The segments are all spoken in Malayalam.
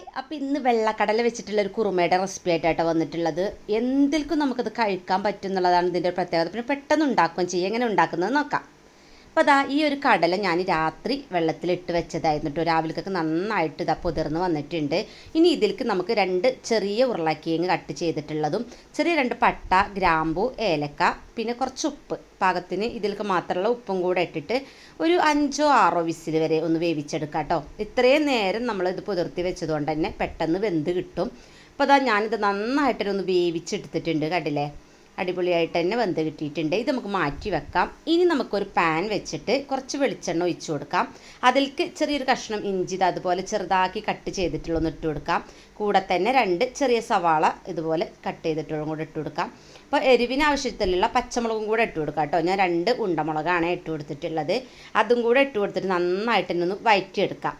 ഹായ് അപ്പം ഇന്ന് വെള്ളക്കടല വെച്ചിട്ടുള്ള ഒരു കുറുമയുടെ റെസിപ്പി ആയിട്ടാണ് വന്നിട്ടുള്ളത്. എന്തിൽക്കും നമുക്കത് കഴിക്കാൻ പറ്റും എന്നുള്ളതാണ് ഇതിന്റെ പ്രത്യേകത. പിന്നെ പെട്ടെന്ന് ഉണ്ടാക്കുകയും ചെയ്യും. എങ്ങനെ ഉണ്ടാക്കുന്നത് നോക്കാം. അപ്പോൾ അതാ ഈ ഒരു കടല ഞാൻ രാത്രി വെള്ളത്തിലിട്ട് വെച്ചതായിരുന്നു കേട്ടോ രാവിലേക്കൊക്കെ നന്നായിട്ട് ഇതാ പുതിർന്ന് വന്നിട്ടുണ്ട്. ഇനി ഇതിലേക്ക് നമുക്ക് രണ്ട് ചെറിയ ഉരുളക്കിഴങ്ങ് കട്ട് ചെയ്തിട്ടുള്ളതും ചെറിയ രണ്ട് പട്ട ഗ്രാമ്പു ഏലക്ക പിന്നെ കുറച്ച് ഉപ്പ്. പാകത്തിന് ഇതിലേക്ക് മാത്രമുള്ള ഉപ്പും കൂടെ ഇട്ടിട്ട് ഒരു അഞ്ചോ ആറോ വിസിൽ വരെ ഒന്ന് വേവിച്ചെടുക്കാം കേട്ടോ ഇത്രയും നേരം നമ്മൾ ഇത് പുതിർത്തി വെച്ചതുകൊണ്ട് തന്നെ പെട്ടെന്ന് വെന്ത് കിട്ടും. അപ്പോൾ അതാ ഞാനിത് നന്നായിട്ടൊന്ന് വേവിച്ചെടുത്തിട്ടുണ്ട് കണ്ടില്ലേ? അടിപൊളിയായിട്ട് തന്നെ വെന്ത് കിട്ടിയിട്ടുണ്ട്. ഇത് നമുക്ക് മാറ്റി വെക്കാം. ഇനി നമുക്കൊരു പാൻ വെച്ചിട്ട് കുറച്ച് വെളിച്ചെണ്ണ ഒഴിച്ചു കൊടുക്കാം. അതിലേക്ക് ചെറിയൊരു കഷ്ണം ഇഞ്ചി അതുപോലെ ചെറുതാക്കി കട്ട് ചെയ്തിട്ടുള്ളൊന്ന് ഇട്ട് കൊടുക്കാം. കൂടെ തന്നെ രണ്ട് ചെറിയ സവാള ഇതുപോലെ കട്ട് ചെയ്തിട്ടുള്ള കൂടെ ഇട്ട് കൊടുക്കാം. അപ്പോൾ എരിവിന് ആവശ്യത്തിലുള്ള പച്ചമുളകും കൂടെ ഇട്ട് കൊടുക്കാം കേട്ടോ. ഞാൻ രണ്ട് ഉണ്ടമുളകാണ് ഇട്ട് കൊടുത്തിട്ടുള്ളത്. അതും കൂടെ ഇട്ട് കൊടുത്തിട്ട് നന്നായിട്ട് ഒന്ന് വയറ്റിയെടുക്കാം.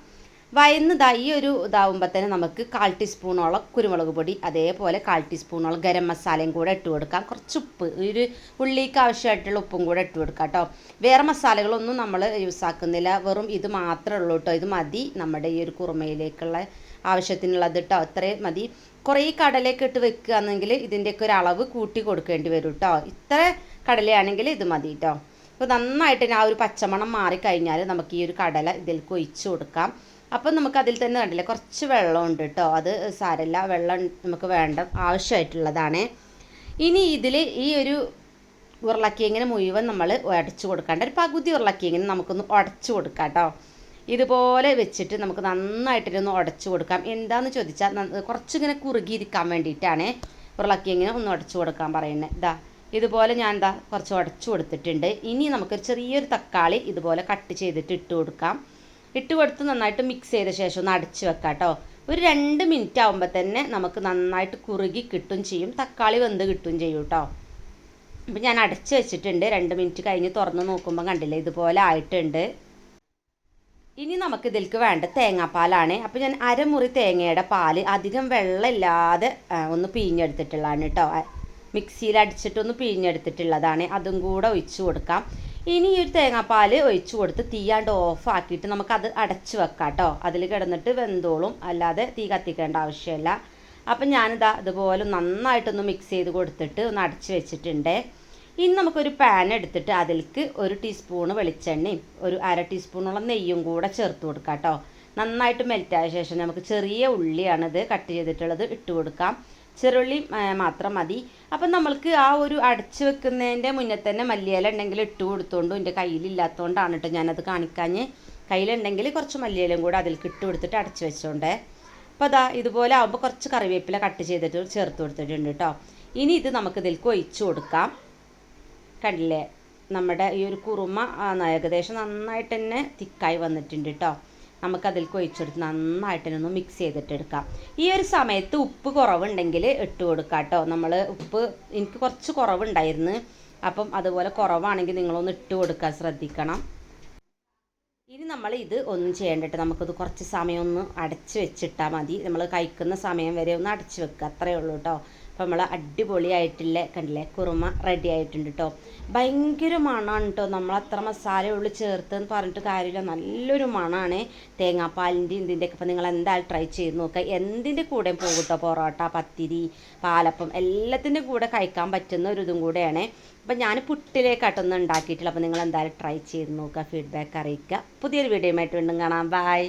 വയന്നതാ ഈ ഒരു ഇതാവുമ്പോൾ തന്നെ നമുക്ക് കാൽ ടീസ്പൂണോളം കുരുമുളക് പൊടി അതേപോലെ കാൽ ടീസ്പൂണോളം ഗരം മസാലയും കൂടെ ഇട്ട് കൊടുക്കാം. കുറച്ച് ഉപ്പ് ഒരു ഉള്ളിക്ക് ആവശ്യമായിട്ടുള്ള ഉപ്പും കൂടെ ഇട്ട് കൊടുക്കാം കേട്ടോ. വേറെ മസാലകളൊന്നും നമ്മൾ യൂസ് ആക്കുന്നില്ല. വെറും ഇത് മാത്രമേ ഉള്ളൂ കേട്ടോ. ഇത് മതി. നമ്മുടെ ഈ ഒരു കുറുമയിലേക്കുള്ള ആവശ്യത്തിനുള്ളത് കേട്ടോ. അത്രയും മതി. കുറേ കടലയൊക്കെ ഇട്ട് വെക്കുകയാണെങ്കിൽ ഇതിന്റെയൊക്കെ ഒരു അളവ് കൂട്ടി കൊടുക്കേണ്ടി വരും കേട്ടോ. ഇത്ര കടലയാണെങ്കിൽ ഇത് മതി കേട്ടോ. അപ്പോൾ നന്നായിട്ട് ആ ഒരു പച്ചമണം മാറിക്കഴിഞ്ഞാൽ നമുക്ക് ഈ ഒരു കടല ഇതിലേക്ക് ഒഴിച്ചു കൊടുക്കാം. അപ്പം നമുക്ക് അതിൽ തന്നെ കണ്ടില്ലേ കുറച്ച് വെള്ളമുണ്ട് കേട്ടോ അത് സാരമില്ല വെള്ളം നമുക്ക് വേണ്ട ആവശ്യമായിട്ടുള്ളതാണ്. ഇനി ഇതിൽ ഈ ഒരു ഉരുളക്കിഴങ്ങിന് മുഴുവൻ നമ്മൾ ഉടച്ചു കൊടുക്കാണ്ട് ഒരു പകുതി ഉരുളക്കിഴങ്ങിന് നമുക്കൊന്ന് ഉടച്ചു കൊടുക്കാം കേട്ടോ ഇതുപോലെ വെച്ചിട്ട് നമുക്ക് നന്നായിട്ടൊന്ന് ഉടച്ചു കൊടുക്കാം. എന്താണെന്ന് ചോദിച്ചാൽ കുറച്ചിങ്ങനെ കുറുകിയിരിക്കാൻ വേണ്ടിയിട്ടാണ് ഉരുളക്കിഴങ്ങിന് ഒന്ന് ഉടച്ചു കൊടുക്കാൻ പറയുന്നത്. ഇതാ ഇതുപോലെ ഞാൻ എന്താ കുറച്ച് ഉടച്ചു കൊടുത്തിട്ടുണ്ട്. ഇനി നമുക്കൊരു ചെറിയൊരു തക്കാളി ഇതുപോലെ കട്ട് ചെയ്തിട്ട് ഇട്ട് കൊടുക്കാം. ഇട്ട് കൊടുത്ത് നന്നായിട്ട് മിക്സ് ചെയ്ത ശേഷം ഒന്ന് അടച്ച് വെക്കാം കേട്ടോ ഒരു രണ്ട് മിനിറ്റ് ആകുമ്പോൾ തന്നെ നമുക്ക് നന്നായിട്ട് കുറുകി കിട്ടും ചെയ്യും. തക്കാളി വെന്ത് കിട്ടും ചെയ്യും കേട്ടോ അപ്പം ഞാൻ അടച്ച് വെച്ചിട്ടുണ്ട്. രണ്ട് മിനിറ്റ് കഴിഞ്ഞ് തുറന്ന് നോക്കുമ്പോൾ കണ്ടില്ലേ? ഇതുപോലെ ആയിട്ടുണ്ട്. ഇനി നമുക്ക് ഇതിൽക്ക് വേണ്ട തേങ്ങാപ്പാലാണ്. അപ്പോൾ ഞാൻ അരമുറി തേങ്ങയുടെ പാൽ അധികം വെള്ളമില്ലാതെ ഒന്ന് പിഴിഞ്ഞെടുത്തിട്ടുള്ളതാണ് കേട്ടോ മിക്സിയിൽ അടിച്ചിട്ടൊന്ന് പിഴിഞ്ഞെടുത്തിട്ടുള്ളതാണ്. അതും കൂടെ ഒഴിച്ചു കൊടുക്കാം. ഇനി ഈ ഒരു തേങ്ങാപ്പാൽ ഒഴിച്ചു കൊടുത്ത് തീയാണ്ട് ഓഫാക്കിയിട്ട് നമുക്കത് അടച്ചു വെക്കാം കേട്ടോ അതിൽ കിടന്നിട്ട് വെന്തോളും. അല്ലാതെ തീ കത്തിക്കേണ്ട ആവശ്യമില്ല. അപ്പം ഞാനിതാ ഇതുപോലെ നന്നായിട്ടൊന്ന് മിക്സ് ചെയ്ത് കൊടുത്തിട്ട് ഒന്ന് അടച്ച് വെച്ചിട്ടുണ്ട്. ഇനി നമുക്കൊരു പാൻ എടുത്തിട്ട് അതിലേക്ക് ഒരു ടീസ്പൂണ് വെളിച്ചെണ്ണയും ഒരു അര ടീസ്പൂണോളം നെയ്യും കൂടെ ചേർത്ത് കൊടുക്കാം കേട്ടോ നന്നായിട്ട് മെൽറ്റായ ശേഷം നമുക്ക് ചെറിയ ഉള്ളിയാണിത് കട്ട് ചെയ്തിട്ടുള്ളത് ഇട്ട് കൊടുക്കാം. ചെറുള്ളി മാത്രം മതി. അപ്പം നമ്മൾക്ക് ആ ഒരു അടച്ചു വെക്കുന്നതിന്റെ മുന്നേ തന്നെ മല്ലിയില ഉണ്ടെങ്കിൽ ഇട്ട് കൊടുത്തോണ്ടും എന്റെ കയ്യിലില്ലാത്തതുകൊണ്ടാണ് കേട്ടോ ഞാനത് കാണിക്കാഞ്ഞ്. കയ്യിലുണ്ടെങ്കിൽ കുറച്ച് മല്ലിയിലും കൂടെ അതിൽ ഇട്ട് കൊടുത്തിട്ട് അടച്ചു വെച്ചോണ്ടേ. അപ്പോൾ അതാ ഇതുപോലെ ആകുമ്പോൾ കുറച്ച് കറിവേപ്പില കട്ട് ചെയ്തിട്ട് ചേർത്ത് കൊടുത്തിട്ടുണ്ട് കേട്ടോ ഇനി ഇത് നമുക്ക് ഇതിലേക്ക് ഒഴിച്ചു കൊടുക്കാം. കണ്ടില്ലേ? നമ്മുടെ ഈ ഒരു കുറുമ ഏകദേശം നന്നായിട്ട് തന്നെ തിക്കായി വന്നിട്ടുണ്ട് കേട്ടോ നമുക്കതിലേക്ക് ഒഴിച്ചെടുത്ത് നന്നായിട്ട് ഒന്ന് മിക്സ് ചെയ്തിട്ടെടുക്കാം. ഈ ഒരു സമയത്ത് ഉപ്പ് കുറവുണ്ടെങ്കിൽ ഇട്ട് കൊടുക്കാം കേട്ടോ നമ്മൾ ഉപ്പ് എനിക്ക് കുറച്ച് കുറവുണ്ടായിരുന്നു. അപ്പം അതുപോലെ കുറവാണെങ്കിൽ നിങ്ങളൊന്ന് ഇട്ട് കൊടുക്കാൻ ശ്രദ്ധിക്കണം. ഇനി നമ്മൾ ഇത് ഒന്നും ചെയ്യേണ്ടിട്ട് നമുക്കത് കുറച്ച് സമയം ഒന്ന് അടച്ച് വെച്ചിട്ടാൽ മതി. നമ്മൾ കഴിക്കുന്ന സമയം വരെ ഒന്ന് അടച്ച് വെക്കുക അത്രയേ ഉള്ളൂ കേട്ടോ അപ്പോൾ നമ്മൾ അടിപൊളിയായിട്ടുള്ള കണ്ടില്ലേ കുറുമ റെഡി ആയിട്ടുണ്ട് കേട്ടോ ഭയങ്കര മണമാണ് കേട്ടോ നമ്മൾ അത്ര മസാല ഉള്ളിൽ ചേർത്ത് എന്ന് പറഞ്ഞിട്ട് കാര്യമില്ല. നല്ലൊരു മണമാണ് തേങ്ങാപ്പാലിന്റെ ഇതിന്റെയൊക്കെ അപ്പോൾ നിങ്ങൾ എന്തായാലും ട്രൈ ചെയ്ത് നോക്കുക എന്തിന്റെ കൂടെയും പോകും കേട്ടോ പൊറോട്ട പത്തിരി പാലപ്പം. എല്ലാത്തിന്റെ കൂടെ കഴിക്കാൻ പറ്റുന്ന ഒരു ഇതും കൂടെയാണ്. അപ്പം ഞാൻ പുട്ടിലേക്കായിട്ടൊന്നും ഉണ്ടാക്കിയിട്ടില്ല അപ്പോൾ നിങ്ങൾ എന്തായാലും ട്രൈ ചെയ്ത് നോക്കുക ഫീഡ്ബാക്ക് അറിയിക്കുക. പുതിയൊരു വീഡിയോ ആയിട്ട് വീണ്ടും കാണാം. ബൈ